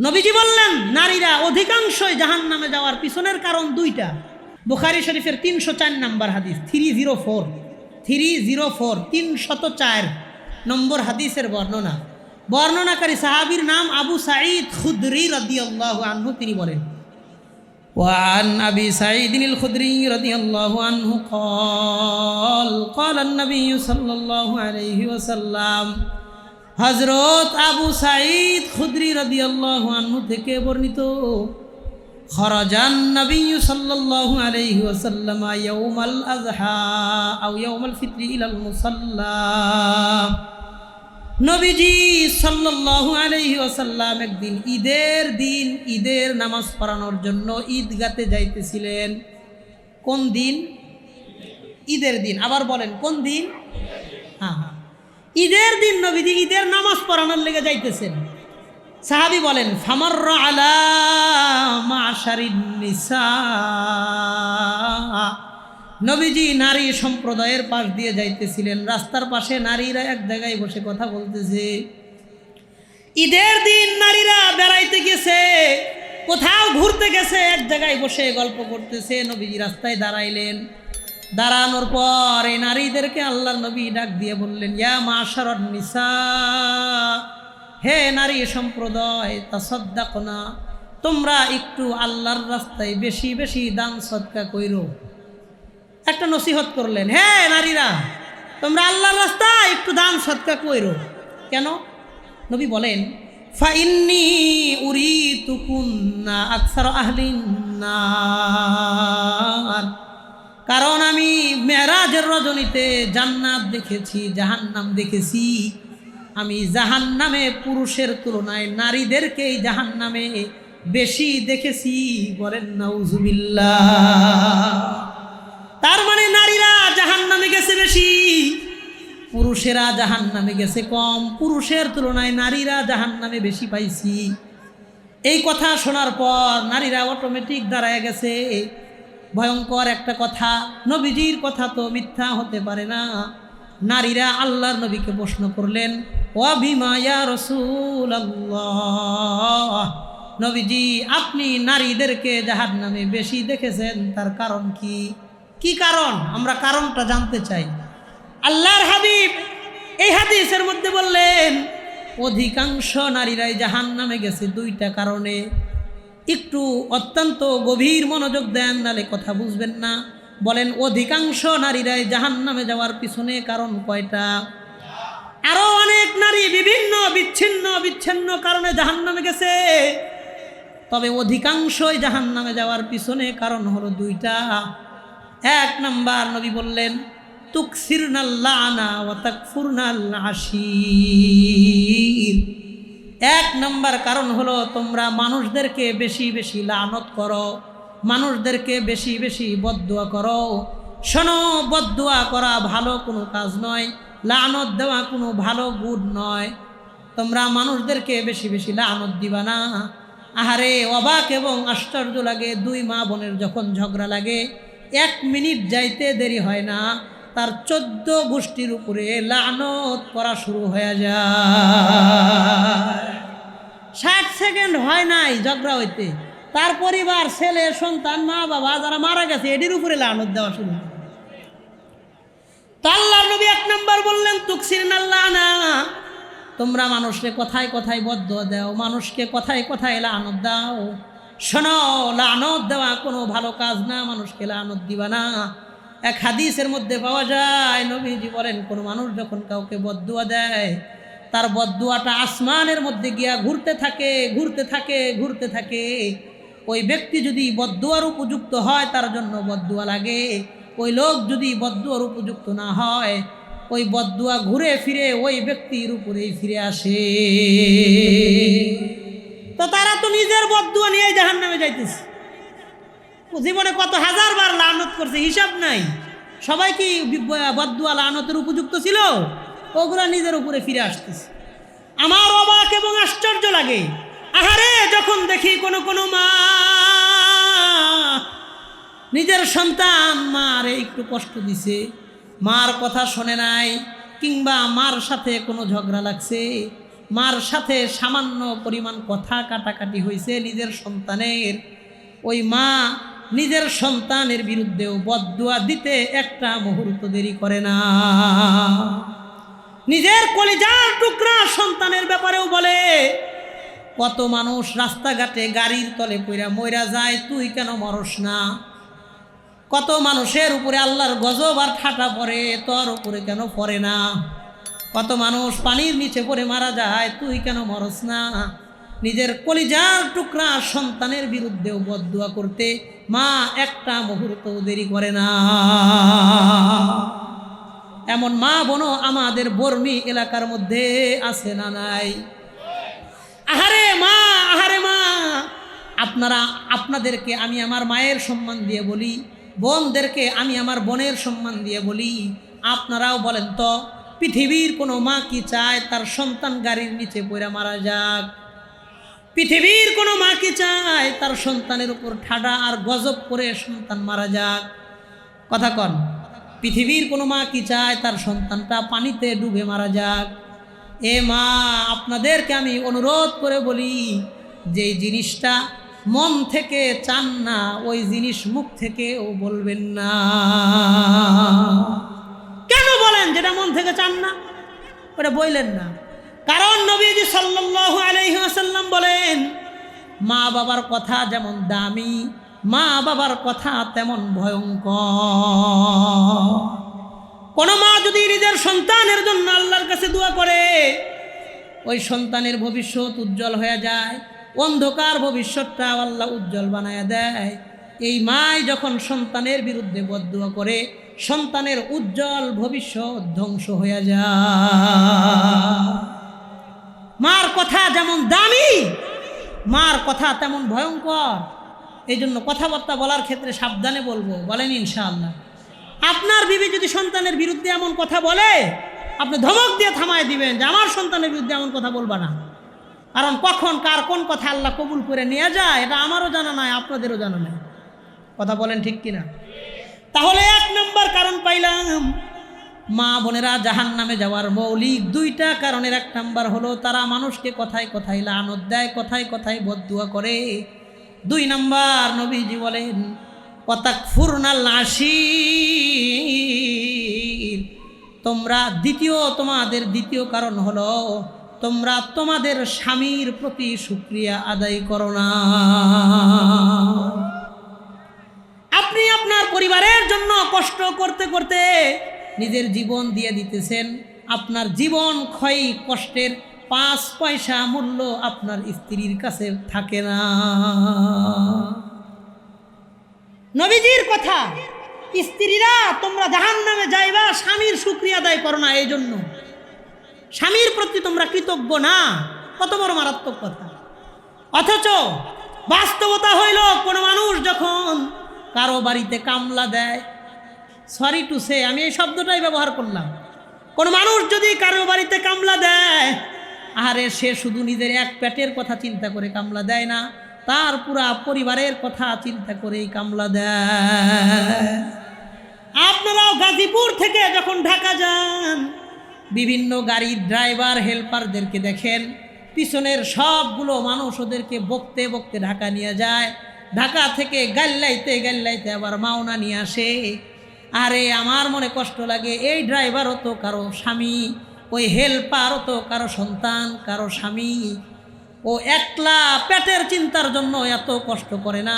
নবীজি বললেন নারীরা অধিকাংশই জাহান নামে যাওয়ার পিছনের কারণ দুইটা বুখারি শরীফের তিনশো চার নাম্বার হাদিস three zero four three zero four তিনশত চার নম্বর হাদিসের বর্ণনা বর্ণনাকারী সাহাবীর নাম আবু সাঈদ খুদরি রদিয়াল্লাহু আনহু তিনি বলেন وعن أبي سعيد الخدري رضي الله عنه قال قال النبي صلى الله عليه وسلم হজরত আবু সাঈদ খুদরি রাদিয়াল্লাহু আনহু থেকে বর্ণিত নবী নবীজি একদিন ঈদের দিন, ঈদের নামাজ পড়ানোর জন্য ঈদগাতে যাইতেছিলেন। কোন দিন? ঈদের দিন। আবার বলেন, কোন দিন? হ্যাঁ হ্যাঁ। ঈদের দিন নবীজি ঈদের নামাজ পড়ানোর লেগে যাইতেছেন। সাহাবি বলেন ফামর আলা নিসা। নবীজি নারী সম্প্রদায়ের পাশ দিয়ে যাইতেছিলেন। রাস্তার পাশে নারীরা এক জায়গায় বসে কথা বলতেছে। ঈদের দিন নারীরা বেড়াইতে গেছে, কোথাও ঘুরতে গেছে, এক জায়গায় বসে গল্প করতেছে। নবীজি রাস্তায় দাঁড়াইলেন। দাঁড়ানোর পর এই নারীদেরকে আল্লাহর নবী ডাক দিয়ে বললেন, ইয়া মাশারন নিসা, হে নারী সম্প্রদায় তা সদ্দাক না তোমরা একটু আল্লাহর রাস্তায় বেশি বেশি দান সৎকা কইর। একটা নসিহত করলেন, হে নারীরা, তোমরা আল্লাহর রাস্তায় একটু দান সৎকা কইর। কেন? নবী বলেন ফাইন্নি উরি তুকুন্না আকসার আহলিন কারণ আমি মেরাজের রজনীতে জান্নাত দেখেছি, জাহান্নাম দেখেছি। আমি জাহান্নামে পুরুষের তুলনায় নারীদেরকেই জাহান্নামে বেশি দেখেছি, বলেন নাউজুবিল্লাহ। তার মানে নারীরা জাহান্নামে গেছে বেশি, পুরুষেরা জাহান্নামে গেছে কম। পুরুষের তুলনায় নারীরা জাহান্নামে বেশি পাইছি। এই কথা শোনার পর নারীরা অটোমেটিক দাঁড়ায় গেছে। ভয়ঙ্কর একটা কথা। নবীজির কথা তো মিথ্যা হতে পারে না। নারীরা আল্লাহর নবীকে প্রশ্ন করলেন অভিমায়া রসুল নবীজি, আপনি নারীদেরকে জাহার নামে বেশি দেখেছেন, তার কারণ কি? কি কারণ? আমরা কারণটা জানতে চাই। আল্লাহর হাবিব এই হাদিসের মধ্যে বললেন, অধিকাংশ নারীরাই জাহান নামে গেছে দুইটা কারণে। একটু অত্যন্ত গভীর মনোযোগ দেন নালে কথা বুঝবেন না। বলেন, অধিকাংশ নারীরাই জাহান নামে যাওয়ার পিছনে কারণ কয়টা? আরও অনেক নারী বিভিন্ন বিচ্ছিন্ন বিচ্ছিন্ন কারণে জাহান নামে গেছে। তবে অধিকাংশই জাহান নামে যাওয়ার পিছনে কারণ হলো দুইটা। এক নাম্বার নবী বললেন তুকসিরনাল্লানা ওয়া তাকফুরনাল আশির। এক নম্বর কারণ হলো তোমরা মানুষদেরকে বেশি বেশি লানত করো, মানুষদেরকে বেশি বেশি বদুয়া করো। শোনো বদুয়া করা ভালো কোনো কাজ নয়, লানত দেওয়া কোনো ভালো গুড নয়। তোমরা মানুষদেরকে বেশি বেশি লানত দিবা না। আহারে, অবাক এবং আশ্চর্য লাগে দুই মা বোনের যখন ঝগড়া লাগে, এক মিনিট যাইতে দেরি হয় না। তার চোদ্দ গোষ্ঠীর উপরে লানত করা শুরু হয়ে যায়। ষাট সেকেন্ড হয় নাই ঝগড়া হইতে। তার পরিবার, ছেলে, সন্তান, মা, বাবা যারা মারা গেছে, এটির উপরে লানত দেওয়া শুরু। নবী এক নম্বর বললেন, তুকসির না তোমরা মানুষকে কথায় কথায় বদ্ধ দাও, মানুষকে কথায় কথায় লানত দাও। শোনো, লানত দেওয়া কোনো ভালো কাজ না, মানুষকে লানত দিবা না। এক হাদিসের মধ্যে পাওয়া যায়, নবীজি বলেন, কোনো মানুষ যখন কাউকে বদুয়া দেয়, তার বদুয়াটা আসমানের মধ্যে গিয়া ঘুরতে থাকে ঘুরতে থাকে ঘুরতে থাকে। ওই ব্যক্তি যদি বদুয়ার উপযুক্ত হয়, তার জন্য বদুয়া লাগে। ওই লোক যদি বদুয়ার উপযুক্ত না হয়, ওই বদুয়া ঘুরে ফিরে ওই ব্যক্তির উপরেই ফিরে আসে। তো তারা তো নিজের বদুয়া নিয়ে জাহান নামে যাইতেছে। জীবনে কত হাজার বার লানত করছে, হিসাব নাই। সবাই কি বদুয়া লানতের উপযুক্ত ছিল? ওগুলা নিজের উপরে ফিরে আসতেছে। আমার অবাক এবং আশ্চর্য লাগে। আহারে, যখন দেখি কোনো কোনো মা নিজের সন্তান মারে একটু কষ্ট দিছে, মার কথা শোনে নাই, কিংবা মার সাথে কোনো ঝগড়া লাগছে, মার সাথে সামান্য পরিমাণ কথা কাটাকাটি হয়েছে নিজের সন্তানের, ওই মা নিজের সন্তানের বিরুদ্ধেও বদুয়া দিতে একটা মুহূর্ত দেরি করে না। নিজের কলিজার টুকরা সন্তানের ব্যাপারেও বলে, কত মানুষ রাস্তাঘাটে গাড়ির তলে পইরা মইরা যায়, তুই কেন মরস না? কত মানুষের উপরে আল্লাহর গজব আর ঠাটা পড়ে, তোর উপরে কেন পড়ে না? কত মানুষ পানির নিচে পড়ে মারা যায়, তুই কেন মরস না? নিজের কলিজার টুকরা সন্তানের বিরুদ্ধেও বদুয়া করতে মা একটা মুহূর্ত দেরি করে না। এমন মা বোনও আমাদের বর্মী এলাকার মধ্যে আছে না নাই? আহারে মা আহারে মা! আপনারা, আপনাদেরকে আমি আমার মায়ের সম্মান দিয়ে বলি, বোনদেরকে আমি আমার বোনের সম্মান দিয়ে বলি, আপনারাও বলেন তো, পৃথিবীর কোনো মা কি চায় তার সন্তান গাড়ির নিচে পড়ে মারা যাক? পৃথিবীর কোনো মা কি চায় তার সন্তানের উপর ঠাডা আর গজব করে সন্তান মারা যাক। কথা কন, পৃথিবীর কোনো মা কি চায় তার সন্তানটা পানিতে ডুবে মারা যাক। এ মা, আপনাদেরকে আমি অনুরোধ করে বলি, যে জিনিসটা মন থেকে চান না, ওই জিনিস মুখ থেকেও বলবেন না। কেন বলেন যেটা মন থেকে চান না? ওটা বললেন না। কারণ নবীজি সাল্লাল্লাহু আলাইহি ওয়াসাল্লাম বলেন, মা বাবার কথা যেমন দামি, মা বাবার কথা তেমন ভয়ঙ্কর। কোনো মা যদি নিজের সন্তানের জন্য আল্লাহর কাছে দোয়া করে, ওই সন্তানের ভবিষ্যৎ উজ্জ্বল হয়ে যায়, অন্ধকার ভবিষ্যৎটা আল্লাহ উজ্জ্বল বানায় দেয়। এই মাই যখন সন্তানের বিরুদ্ধে বদুয়া করে, সন্তানের উজ্জ্বল ভবিষ্যৎ ধ্বংস হয়ে যায়। মার কথা যেমন দামি, মার কথা তেমন ভয়ঙ্কর। এই জন্য কথাবার্তা বলার ক্ষেত্রে সাবধানে বলব, বলেন ইনশাআল্লাহ। আপনার বিবি যদি সন্তানের বিরুদ্ধে এমন কথা বলে, আপনি ধমক দিয়ে থামায় দিবেন যে আমার সন্তানের বিরুদ্ধে এমন কথা বলবা না। কারণ কখন, কার কোন কথা আল্লাহ কবুল করে নিয়ে যায়, এটা আমারও জানা নাই, আপনাদেরও জানা নাই। কথা বলেন ঠিক কিনা? তাহলে এক নম্বর কারণ পাইলাম মা বোনেরা জাহান নামে যাওয়ার মৌলিক দুইটা কারণের এক নাম্বার হলো তারা মানুষকে কথায় কথায় লানত দেয়, কথায় কথায় বদুয়া করে। দুই নাম্বার নবীজি বলেন পতাক ফুরনাল আশির। তোমরা দ্বিতীয়, তোমাদের দ্বিতীয় কারণ হলো তোমরা তোমাদের স্বামীর প্রতি সুক্রিয়া আদায় করো না। আপনি আপনার পরিবারের জন্য কষ্ট করতে করতে নিজের জীবন দিয়ে দিতেছেন। আপনার জীবন ক্ষয় কষ্টের, পাঁচ পয়সা মূল্য আপনার স্ত্রীর কাছে থাকে না। নবীজির কথা, স্ত্রীরা তোমরা জাহান নামে যাইবা, স্বামীর সুক্রিয়া আদায় করো না এই জন্য স্বামীর প্রতি তোমরা কৃতজ্ঞ না, কত বড় মারাত্মক কথা। অথচ বাস্তবতা হইল কোনো মানুষ যখন কারও বাড়িতে কামলা দেয় সরি টু সে আমি এই শব্দটাই ব্যবহার করলাম। কোনো মানুষ যদি কারও বাড়িতে কামলা দেয়, আরে সে শুধু নিজের এক পেটের কথা চিন্তা করে কামলা দেয় না, তার পুরা পরিবারের কথা চিন্তা করেই কামলা দেয়। আপনারাও গাজীপুর থেকে যখন ঢাকা যান, বিভিন্ন গাড়ির ড্রাইভার, হেল্পারদেরকে দেখেন, পিছনের সবগুলো মানুষ ওদেরকে বকতে বকতে ঢাকা নিয়ে যায়। ঢাকা থেকে গাল্লাইতে গাল্লাইতে আবার মাওনা নিয়ে আসে। আরে আমার মনে কষ্ট লাগে, এই ড্রাইভারও তো কারও স্বামী, ওই হেল্পারও তো কারও সন্তান, কারও স্বামী। ও একলা পেটের চিন্তার জন্য এত কষ্ট করে না।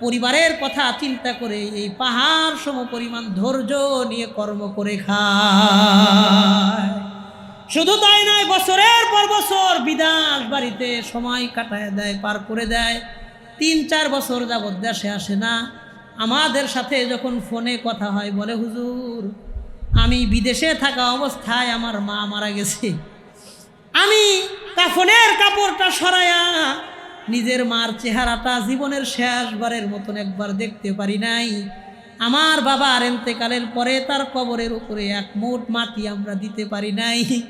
পরিবারের কথা চিন্তা করে এই পাহাড় সম পরিমাণ ধৈর্য নিয়ে কর্ম করে খায়। শুধু তাই নয়, বছরের পর বছর বিদাস বাড়িতে সময় কাটায় দেয়, পার করে দেয়। তিন চার বছর যাবৎ দেশে আসে না। আমাদের সাথে যখন ফোনে কথা হয়, বলে, হুজুর, আমি বিদেশে থাকা অবস্থায় আমার মা মারা গেছে। আমি কাফনের কাপড়টা সরায়া নিজের মার চেহারাটা জীবনের শেষবারের মতন একবার দেখতে পারি নাই। আমার বাবার এন্তেকালের পরে তার কবরের উপরে এক মোট মাটি আমরা দিতে পারি নাই।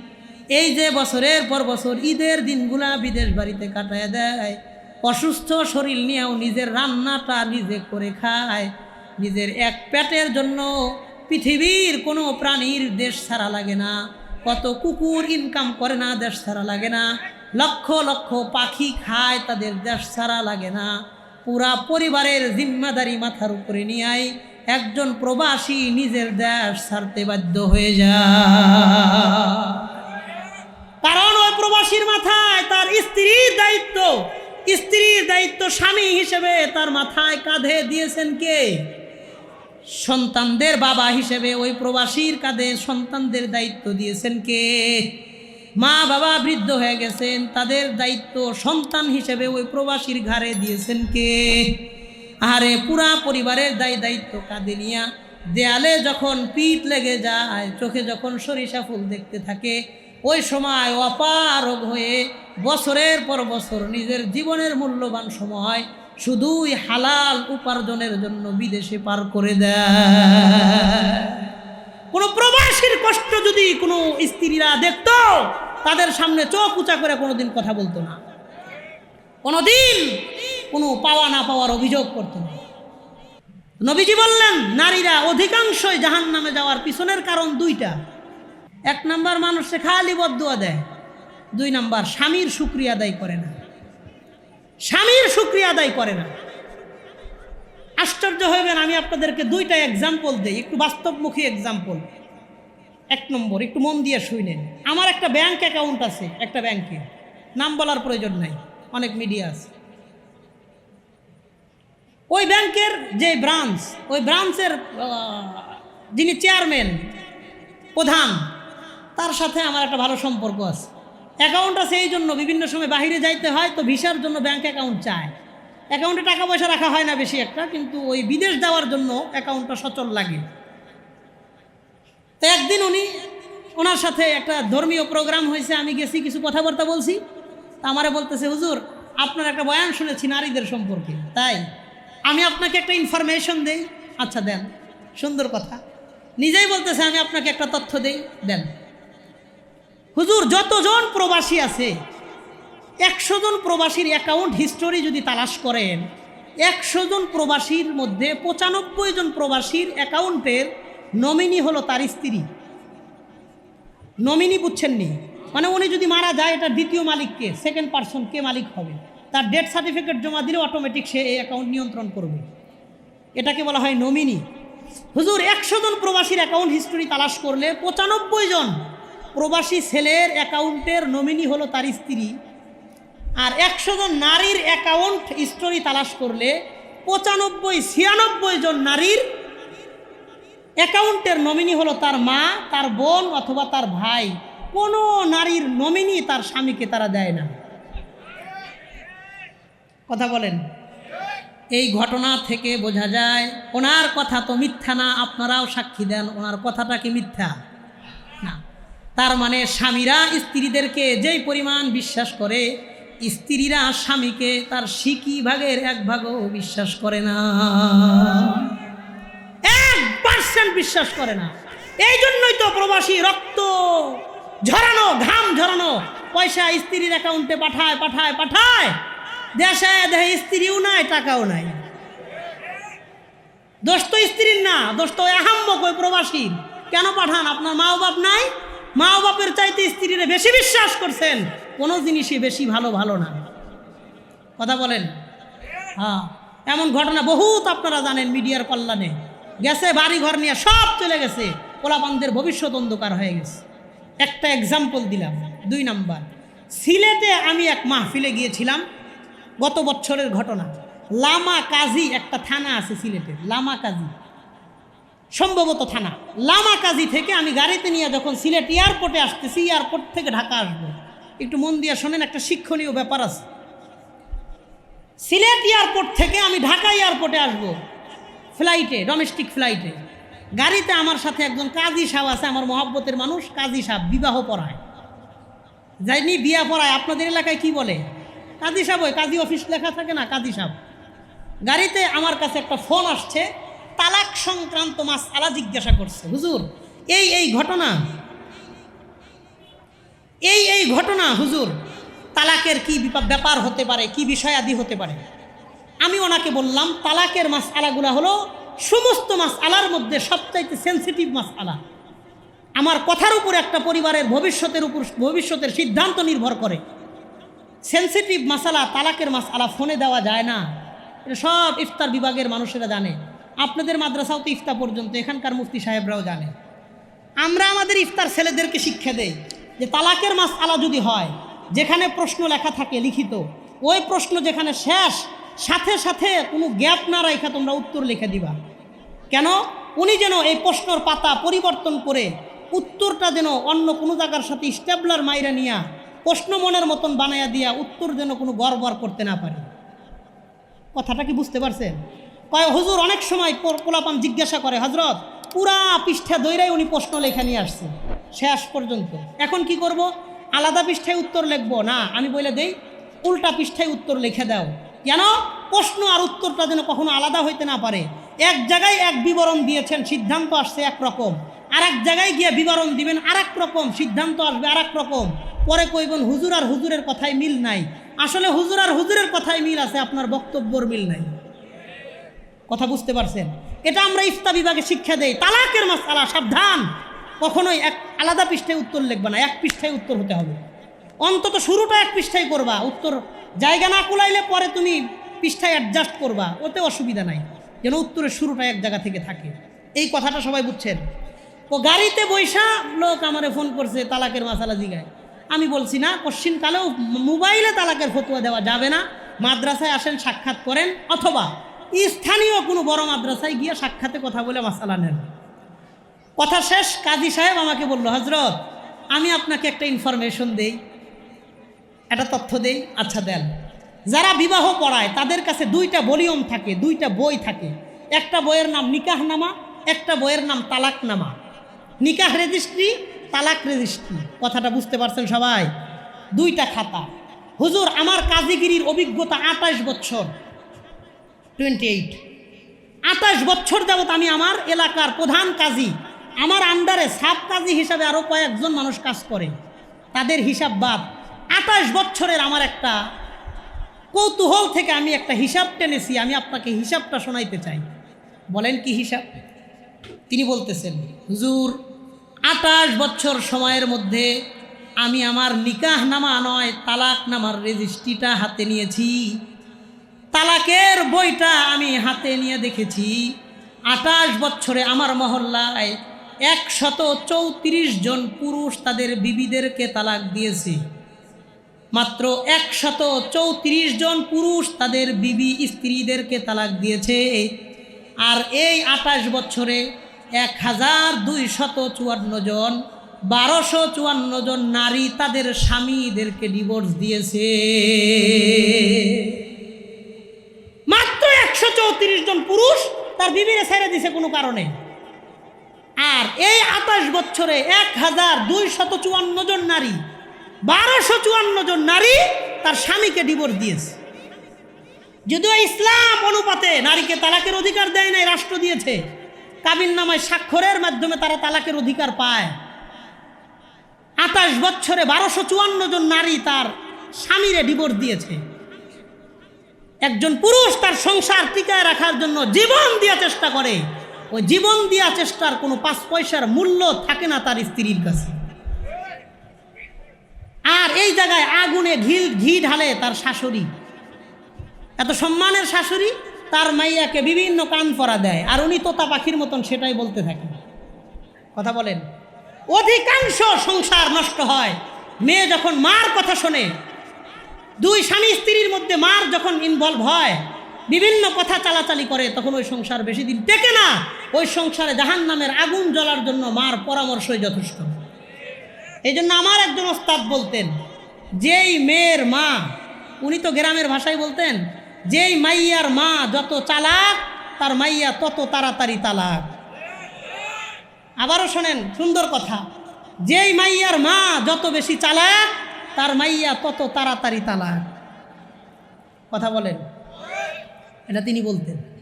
এই যে বছরের পর বছর, ঈদের দিনগুলা বিদেশ বাড়িতে কাটায় দেয়। অসুস্থ শরীর নিয়েও নিজের রান্নাটা নিজে করে খায়। নিজের এক পেটের জন্য পৃথিবীর কোনো প্রাণীর দেশ ছাড়া লাগে না। কত কুকুর ইনকাম করে না, দেশ ছাড়া লাগে না। লক্ষ লক্ষ পাখি খায়, তাদের দেশ ছাড়া লাগে না। পুরা পরিবারের জিম্মাদারি মাথার উপরে নিয়ে একজন প্রবাসী নিজের দেশ ছাড়তে বাধ্য হয়ে যায়। কারণ ওই প্রবাসীর মাথায় তার স্ত্রীর দায়িত্ব। স্ত্রীর দায়িত্ব স্বামী হিসেবে তার মাথায় কাঁধে দিয়েছেন কে? সন্তানদের বাবা হিসেবে ওই প্রবাসীর কাঁধে সন্তানদের দায়িত্ব দিয়েছেন কে? মা বাবা বৃদ্ধ হয়ে গেছেন, তাদের দায়িত্ব সন্তান হিসেবে ওই প্রবাসীর ঘাড়ে দিয়েছেন কে? আরে পুরা পরিবারের দায় দায়িত্ব কাঁধে নিয়া দেয়ালে যখন পিঠ লেগে যায়, চোখে যখন সরিষা ফুল দেখতে থাকে, ওই সময় অপারগ হয়ে বছরের পর বছর নিজের জীবনের মূল্যবান সময় শুধুই হালাল উপার্জনের জন্য বিদেশে পার করে দেয়। কোনো প্রবাসীর কষ্ট যদি কোনো স্ত্রীরা দেখতো, তাদের সামনে চোখ উঁচা করে কোনোদিন কথা বলতো না। কোনোদিন কোনো পাওয়া না পাওয়ার অভিযোগ করতো না। নবীজি বললেন, নারীরা অধিকাংশই জাহান নামে যাওয়ার পিছনের কারণ দুইটা। এক নাম্বার মানুষে খালি বদুয়া দেয়, দুই নাম্বার স্বামীর শুক্রিয়া আদায় করে না। স্বামীর শুক্রিয়া আদায় করে না। আশ্চর্য হইবেন, আমি আপনাদেরকে দুইটা এক্সাম্পল দিই, একটু বাস্তবমুখী এক্সাম্পল এক নম্বর, একটু মন দিয়ে শুনেন। আমার একটা ব্যাংক অ্যাকাউন্ট আছে, একটা ব্যাংকে নাম বলার প্রয়োজন নাই, অনেক মিডিয়া আছে। ওই ব্যাংকের যে ব্রাঞ্চ, ওই ব্রাঞ্চের যিনি চেয়ারম্যান, প্রধান, তার সাথে আমার একটা ভালো সম্পর্ক আছে। অ্যাকাউন্ট আছে এই জন্য বিভিন্ন সময় বাইরে যাইতে হয়, তো ভিসার জন্য ব্যাংক অ্যাকাউন্ট চায়। অ্যাকাউন্টে টাকা পয়সা রাখা হয় না বেশি একটা, কিন্তু ওই বিদেশ যাওয়ার জন্য অ্যাকাউন্টটা সচল লাগে। তো একদিন উনি, ওনার সাথে একটা ধর্মীয় প্রোগ্রাম হয়েছে, আমি গেছি, কিছু কথাবার্তা বলছি। তা আমারে বলতেছে, হুজুর, আপনার একটা বয়ান শুনেছি নারীদের সম্পর্কে। তাই আমি আপনাকে একটা ইনফরমেশন দেই। আচ্ছা দেন। সুন্দর কথা। নিজেই বলতেছে, আমি আপনাকে একটা তথ্য দেই। দেন। হুজুর, যতজন প্রবাসী আছে, একশো জন প্রবাসীর অ্যাকাউন্ট হিস্টোরি যদি তালাশ করেন, একশো জন প্রবাসীর মধ্যে পঁচানব্বই জন প্রবাসীর অ্যাকাউন্টের নমিনি হলো তার স্ত্রী। নমিনি বুঝছেননি? মানে উনি যদি মারা যায়, এটা দ্বিতীয় মালিককে সেকেন্ড পার্সন কে মালিক হবে। তার ডেথ সার্টিফিকেট জমা দিলে অটোমেটিক সে এই অ্যাকাউন্ট নিয়ন্ত্রণ করবে। এটাকে বলা হয় নমিনি হুজুর, একশো জন প্রবাসীর অ্যাকাউন্ট হিস্টোরি তালাশ করলে পঁচানব্বই জন প্রবাসী ছেলের অ্যাকাউন্টের নমিনি হলো তার স্ত্রী আর একশো জন নারীর অ্যাকাউন্ট হিস্টোরি তালাশ করলে পঁচানব্বই, ছিয়ানব্বই জন নারীর অ্যাকাউন্টের নমিনি হলো তার মা, তার বোন অথবা তার ভাই। কোনো নারীর নমিনি তার স্বামীকে তারা দেয় না। কথা বলেন। এই ঘটনা থেকে বোঝা যায়, ওনার কথা তো মিথ্যা না, আপনারাও সাক্ষী দেন, ওনার কথাটা কি মিথ্যা? না। তার মানে স্বামীরা স্ত্রীদেরকে যেই পরিমাণ বিশ্বাস করে, স্ত্রীরা স্বামীকে তার সিকি ভাগের এক ভাগও বিশ্বাস করে না। এক পার্সেন্ট বিশ্বাস করে না। এই জন্যই তো প্রবাসী রক্ত ঝরানো, ঘাম ঝরানো, পয়সা স্ত্রীর অ্যাকাউন্টে পাঠায় পাঠায় পাঠায়। দেশে, দেহে স্ত্রীও নাই, টাকাও নাই। দোষ তো স্ত্রীর না, দোষ তো আহাম্মক ওই প্রবাসীর কেন পাঠান? আপনার মা বাপ নাই? মা বাপের চাইতে স্ত্রীরে বেশি বিশ্বাস করছেন? কোনো জিনিসই বেশি ভালো ভালো না। কথা বলেন? হ্যাঁ। এমন ঘটনা বহুত আপনারা জানেন মিডিয়ার কল্যাণে। গেছে বাড়ি ঘর নিয়ে সব চলে গেছে। পোলাপানদের ভবিষ্যৎ অন্ধকার হয়ে গেছে। একটা এক্সাম্পল দিলাম, দুই নাম্বার। সিলেটে আমি এক মাহফিলে গিয়েছিলাম। গত বছরের ঘটনা। লামা কাজী একটা থানা আছে সিলেটের লামা কাজী। সম্ভবত থানা। লামা কাজী থেকে আমি গাড়িতে নিয়ে যখন সিলেট এয়ারপোর্টে আসতেছি, এয়ারপোর্ট থেকে ঢাকা আসব। একটু মন দিয়ে শোনেন, একটা শিক্ষণীয় ব্যাপার আছে। সিলেট এয়ারপোর্ট থেকে আমি ঢাকা এয়ারপোর্টে আসব, ফ্লাইটে ডোমেস্টিক ফ্লাইটে। গাড়িতে আমার সাথে একজন কাজী সাহেব আছে, আমার মহাব্বতের মানুষ, কাজী সাহেব, বিবাহ পড়ায়। যাইনি, বিয়া পড়ায়। আপনাদের এলাকায় কি বলে? কাজী সাহেব কাজী অফিস লেখা থাকে না, কাজী সাহেব? গাড়িতে আমার কাছে একটা ফোন আসছে, তালাক সংক্রান্ত মাস আলা জিজ্ঞাসা করছে। হুজুর, এই এই ঘটনা, এই এই ঘটনা, হুজুর, তালাকের কি ব্যাপার হতে পারে, কি বিষয় আদি হতে পারে? আমি ওনাকে বললাম, তালাকের মাস আলাগুলা হলো সমস্ত মাস আলার মধ্যে সবচাইতে সেন্সিটিভ মাস আলা আমার কথার উপর একটা পরিবারের ভবিষ্যতের উপর, ভবিষ্যতের সিদ্ধান্ত নির্ভর করে। সেন্সিটিভ মাসালা তালাকের মাসালা ফোনে দেওয়া যায় না। এটা সব ইফতার বিভাগের মানুষেরা জানে। আপনাদের মাদ্রাসাও তো ইফতার পর্যন্ত, এখানকার মুফতি সাহেবরাও জানে। আমরা আমাদের ইফতার ছেলেদেরকে শিক্ষা দেই যে তালাকের মাস আলা যদি হয়, যেখানে প্রশ্ন লেখা থাকে লিখিত, ওই প্রশ্ন যেখানে শেষ, সাথে সাথে কোনো গ্যাপ না রাখা তোমরা উত্তর লিখে দিবা। কেন? উনি যেন এই প্রশ্নর পাতা পরিবর্তন করে উত্তরটা যেন অন্য কোনো জায়গার সাথে স্টেবলার মাইরা নিয়া প্রশ্ন মনের মতন বানাইয়া দিয়া উত্তর যেন কোনো গড়বড় করতে না পারে। কথাটা কি বুঝতে পারছেন? কয়, হুজুর অনেক সময় পোলাপান জিজ্ঞাসা করে হজরত পুরা পৃষ্ঠা দইরাই উনি প্রশ্ন লেখা নিয়ে আসছে, শেষ পর্যন্ত। এখন কি করব? আলাদা পৃষ্ঠায় উত্তর লিখব? না, আমি বলে দেই, উল্টা পৃষ্ঠায় উত্তর লিখে দাও। কেন? প্রশ্ন আর উত্তরটা যেন কখনো আলাদা হইতে না পারে। এক জায়গায় এক বিবরণ দিয়েছেন, সিদ্ধান্ত আসছে একরকম। আর এক জায়গায় গিয়ে বিবরণ দিবেন আর রকম সিদ্ধান্ত আসবে আর রকম। পরে কইবেন, হুজুর আর হুজুরের কথায় মিল নাই। আসলে হুজুর আর হুজুরের কথায় মিল আছে, আপনার বক্তব্যর মিল নাই। কথা বুঝতে পারছেন? এটা আমরা ইফতা বিভাগে শিক্ষা দেই। তালাকের মাসালা, সাবধান। কখনোই এক আলাদা পৃষ্ঠায় উত্তর লিখবে না, এক পৃষ্ঠায় উত্তর হতে হবে। অন্তত শুরুটা এক পৃষ্ঠায় করবা, উত্তর জায়গা না কুলাইলে পরে তুমি পৃষ্ঠায় অ্যাডজাস্ট করবা, ওতে অসুবিধা নাই। যেন উত্তরের শুরুটা এক জায়গা থেকে থাকে। এই কথাটা সবাই বুঝছেন? ও গাড়িতে বৈশা লোক আমারে ফোন করছে, তালাকের মাসালা জিগায়। আমি বলছি, না কালেও মোবাইলে তালাকের ফতুয়া দেওয়া যাবে না। মাদ্রাসায় আসেন, সাক্ষাৎ করেন, অথবা স্থানীয় কোনো বড় মাদ্রাসায় গিয়ে সাক্ষাতে কথা বলে মাসালা নেন। কথা শেষ, কাজী সাহেব আমাকে বলল হজরত আমি আপনাকে একটা ইনফরমেশন দেই, একটা তথ্য দেই। আচ্ছা দেন। যারা বিবাহ পড়ায়, তাদের কাছে দুইটা ভলিউম থাকে, দুইটা বই থাকে। একটা বইয়ের নাম নিকাহনামা, একটা বইয়ের নাম তালাকনামা। নিকাহ রেজিস্ট্রি, তালাক রেজিস্ট্রি। কথাটা বুঝতে পারছেন সবাই? দুইটা খাতা। হুজুর, আমার কাজীগিরির অভিজ্ঞতা আঠাশ বছর। টোয়েন্টি এইট আঠাশ বছর যাবত আমি আমার এলাকার প্রধান কাজী, আমার আন্ডারে সাব কাজী হিসাবে আরও কয়েকজন মানুষ কাজ করে। তাদের হিসাব বাদ। আঠাশ বছরের আমার একটা কৌতূহল থেকে আমি একটা হিসাব টেনেছি, আমি আপনাকে হিসাবটা শোনাইতে চাই। বলেন কি হিসাব? তিনি বলতেছেন, হুজুর আঠাশ বছর সময়ের মধ্যে আমি আমার নিকাহ নামা নয় তালাক নামার রেজিস্ট্রিটা হাতে নিয়েছি। তালাকের বইটা আমি হাতে নিয়ে দেখেছি। আঠাশ বছরে আমার মহল্লায় একশত চৌত্রিশ জন পুরুষ তাদের বিবিদেরকে তালাক দিয়েছে। মাত্র একশত চৌত্রিশ জন পুরুষ তাদের বিবি স্ত্রীদেরকে তালাক দিয়েছে। আর এই আঠাশ বছরে এক হাজার দুইশত চুয়ান্ন জন, বারোশো চুয়ান্ন জন নারী তাদের স্বামীদেরকে ডিভোর্স দিয়েছে। মাত্র একশো চৌত্রিশ জন পুরুষ তার বিবিরে ছেড়ে দিছে কোনো কারণে। আর এই আঠাশ বছরে এক হাজার দুইশত চুয়ান্ন জন নারী, বারোশো চুয়ান্ন জন নারী তার স্বামীকে ডিভোর্স দিয়েছে। যদিও ইসলাম অনুপাতে নারীকে তালাকের অধিকার দেয় নাই, রাষ্ট্র দিয়েছে। কাবিন নামায় স্বাক্ষরের মাধ্যমে তারা তালাকের অধিকার পায়। আঠাশ বছরে বারোশো চুয়ান্ন জন নারী তার স্বামীরে ডিভোর্স দিয়েছে। একজন পুরুষ তার সংসার টিকায় রাখার জন্য জীবন দেওয়ার চেষ্টা করে। ওই জীবন দেওয়ার চেষ্টার কোনো পাঁচ পয়সার মূল্য থাকে না তার স্ত্রীর কাছে। আর এই জায়গায় আগুনে ঘি ঘি ঢালে তার শাশুড়ি। এত সম্মানের শাশুড়ি, তার মাইয়াকে বিভিন্ন কান পরা দেয়, আর উনি তোতা পাখির মতন সেটাই বলতে থাকে। কথা বলেন। অধিকাংশ সংসার নষ্ট হয়। মেয়ে যখন মার কথা শোনে, দুই স্বামী স্ত্রীর মধ্যে মার যখন ইনভলভ হয়, বিভিন্ন কথা চালাচালি করে, তখন ওই সংসার বেশি দিন টেকে না। ওই সংসারে জাহান নামের আগুন জ্বলার জন্য মার পরামর্শই যথেষ্ট। এই জন্য আমার একজন ওস্তাদ বলতেন, যেই মেয়ের মা, উনি তো গ্রামের ভাষায় বলতেন যেই মাইয়ার মা যত চালাক, তার মাইয়া তত তাড়াতাড়ি তালাক। আবারও শোনেন, সুন্দর কথা। যেই মাইয়ার মা যত বেশি চালাক, তার মাইয়া তত তাড়াতাড়ি তালাক। কথা বলেন। এটা তিনি বলতেন।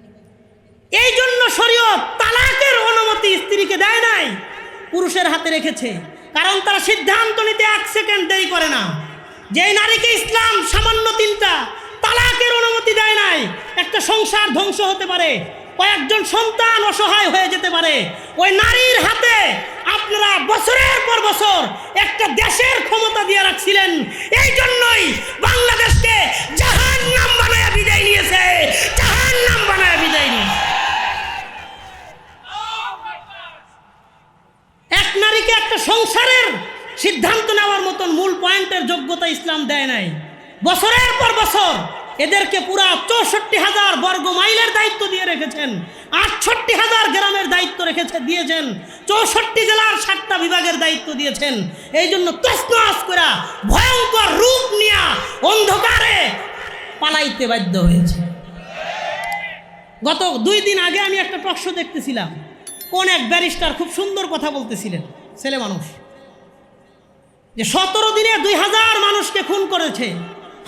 এই জন্য শরীয়ত তালাকের অনুমতি স্ত্রীকে দেয় নাই, পুরুষের হাতে রেখেছে। কারণ তারা সিদ্ধান্ত নিতে এক সেকেন্ড দেরি করে না। যেই নারীকে ইসলাম সামান্য তিনটা তালাকের অনুমতি সংসার ধ্বংস হতে পারে। কয়েকজন সন্তান অসহায় হয়ে যেতে পারে। ওই নারীর হাতে আপনারা বছরের পর বছর একটা দেশের ক্ষমতা দিয়ে রাখছিলেন। এই জন্যই বাংলাদেশকে জাহান নাম বানায় বিদায় নিয়েছে। জাহান নাম বানায় বিদায় নিয়েছে। এক নারীকে একটা সংসারের সিদ্ধান্ত নেওয়ার মতন মূল পয়েন্টের যোগ্যতা ইসলাম দেয় নাই। বছরের পর বছর এদেরকে পুরা চৌষট্টি হাজার বর্গ মাইলের দায়িত্ব দিয়ে রেখেছেন, আটষট্টি হাজার গ্রামের দায়িত্ব রেখেছে, দিয়েছেন, চৌষট্টি জেলার সাতটা বিভাগের দায়িত্ব দিয়েছেন। এই জন্য তসনস করা ভয়ঙ্কর রূপ নিয়া অন্ধকারে পালাইতে বাধ্য হয়েছে। গত দুই দিন আগে আমি একটা টকশো দেখতেছিলাম, কোন এক ব্যারিস্টার খুব সুন্দর কথা বলতেছিলেন, ছেলে মানুষ, যে সতেরো দিনে দুই হাজার মানুষকে খুন করেছে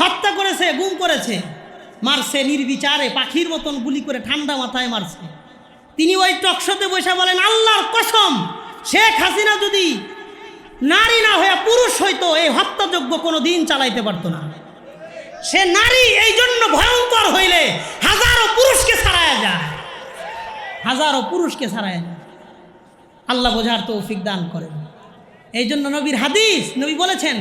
হত্যা করেছে, গুম করেছে। মারছে নির্বিচারে, পাখির মতন গুলি করে ঠান্ডা মাথায় মারছে। তিনি ওই টকশোতে বসে বলেন, আল্লাহর কসম, শেখ হাসিনা যদি নারী না হয়ে পুরুষ হইতো, এই হত্যাযোগ্য কোনো দিন চালাইতে পারতো না। সে নারী এই জন্য ভয়ঙ্কর হইলে হাজারো পুরুষকে ছাড়ায় যায়। হাজারো পুরুষকে ছাড়ায় যায়। আল্লাহ বোঝার তৌফিক দান করেন। এই জন্য নবীর হাদিস, নবী বলেছেন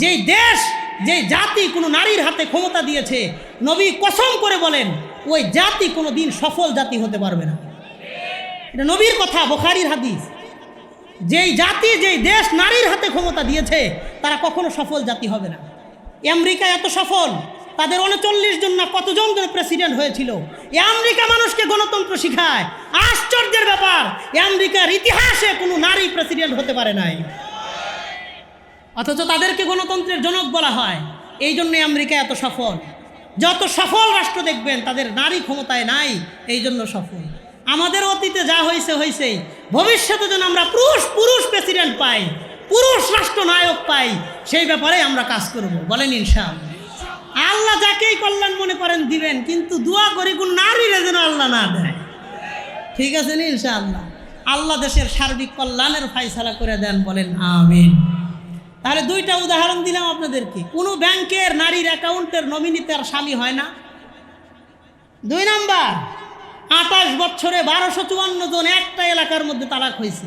যেই দেশ, যে জাতি কোনো নারীর হাতে ক্ষমতা দিয়েছে, নবী কসম করে বলেন, ওই জাতি কোনো দিন সফল জাতি হতে পারবে না। এটা নবীর কথা, বোখারির হাদিস। যেই জাতি, যেই দেশ নারীর হাতে ক্ষমতা দিয়েছে, তারা কখনো সফল জাতি হবে না। আমেরিকা এত সফল তাদের উনচল্লিশ জন না কতজন জন প্রেসিডেন্ট হয়েছিল? এ আমেরিকা মানুষকে গণতন্ত্র শিখায়। আশ্চর্যের ব্যাপার, এ আমেরিকার ইতিহাসে কোনো নারী প্রেসিডেন্ট হতে পারে নাই। অথচ তাদেরকে গণতন্ত্রের জনক বলা হয়। এই জন্যই আমেরিকা এত সফল। যত সফল রাষ্ট্র দেখবেন, তাদের নারী ক্ষমতায় নাই, এই জন্য সফল। আমাদের অতীতে যা হয়েছে হয়েছে ভবিষ্যতে যেন আমরা পুরুষ পুরুষ প্রেসিডেন্ট পাই, পুরুষ রাষ্ট্রনায়ক পাই, সেই ব্যাপারে আমরা কাজ করব। বলেন ইনশাআল্লাহ। আল্লাহ কল্যাণ মনে করেন দিবেন, কিন্তু দোয়া করি কোন নারীরা যেন আল্লাহ না দেয়। ঠিক আছে নি ইনশাআল্লাহ? আল্লাহ দেশের সার্বিক কল্যাণের ফাইসালা করে দেন বলেন আমিন। তাহলে দুইটা উদাহরণ দিলাম আপনাদেরকে। কোনো ব্যাংকের নারীর অ্যাকাউন্টের নমিনি তার স্বামী হয় না। দুই নাম্বার, আঠাশ বছরে বারোশো চুয়ান্ন জন একটা এলাকার মধ্যে তালাক হয়েছে।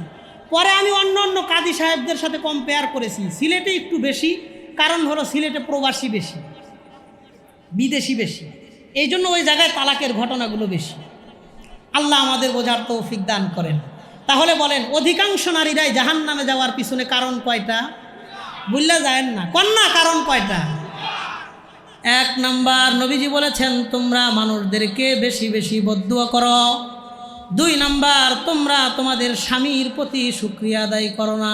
পরে আমি অন্য অন্য কাজী সাহেবদের সাথে কম্পেয়ার করেছি। সিলেটে একটু বেশি, কারণ হলো সিলেটে প্রবাসী বেশি। বিদেশি বেশি। এই জন্য ওই জায়গায় তালাকের ঘটনাগুলো বেশি। আল্লাহ আমাদের বোঝার তৌফিক দান করেন। তাহলে বলেন, অধিকাংশ নারীরাই জাহান নামে যাওয়ার পিছনে কারণ কয়টা? বুঝলে যায় না। কন্যা কারণ কয়টা? এক নাম্বার, নবীজি বলেছেন, তোমরা মানুষদেরকে বেশি বেশি বদুয়া করো। দুই নাম্বার, তোমরা তোমাদের স্বামীর প্রতি শুক্রিয়া আদায় করো না।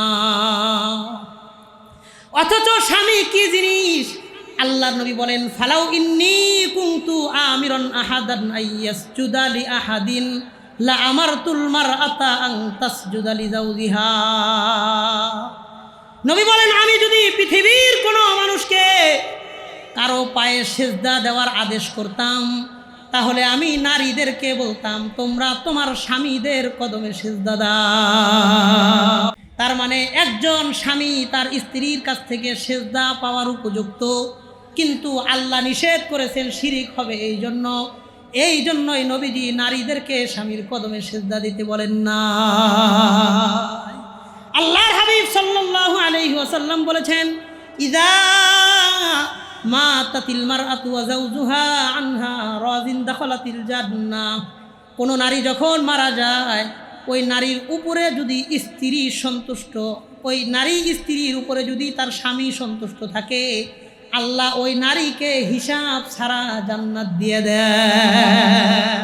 অথচ স্বামী কি জিনিস? আল্লাহ নবী বলেন, ফালাউ ইন্নি কুনতু আমিরন আহাদান আইয়াসজুদা লি আহাদিন, লা আমারতুল মারআতা আন তাসজুদা লি যাওজিহা। নবী বলেন, আমি যদি পৃথিবীর কোনো মানুষকে কারও পায়ে সেজদা দেওয়ার আদেশ করতাম, তাহলে আমি নারীদেরকে বলতাম, তোমরা তোমার স্বামীদের কদমে সেজদা দাও। তার মানে একজন স্বামী তার স্ত্রীর কাছ থেকে সেজদা পাওয়ার উপযুক্ত কিন্তু আল্লাহ নিষেধ করেছেন শিরিক হবে এই জন্য। এই জন্যই নবীজি নারীদেরকে স্বামীর কদমে সেজদা দিতে বলেন না আল্লাহর হাবিব সাল্লাল্লাহু আলাইহি ওয়াসাল্লাম বলেছেন, ইদা মা তাতিল মারআতু ওয়া যাওজুহা আনহা কোন নারী যখন মারা যায়, ওই নারীর উপরে যদি স্ত্রী সন্তুষ্ট, ওই নারী স্ত্রীর উপরে যদি তার স্বামী সন্তুষ্ট থাকে আল্লাহ ওই নারীকে হিসাব ছাড়া জান্নাত দিয়ে দেয়।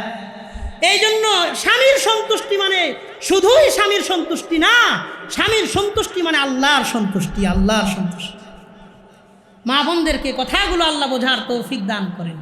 এই জন্য স্বামীর সন্তুষ্টি মানে শুধুই স্বামীর সন্তুষ্টি না, স্বামীর সন্তুষ্টি মানে আল্লাহর সন্তুষ্টি আল্লাহর সন্তুষ্টি। মা বোনদেরকে কথাগুলো আল্লাহ বোঝার তৌফিক দান করেন।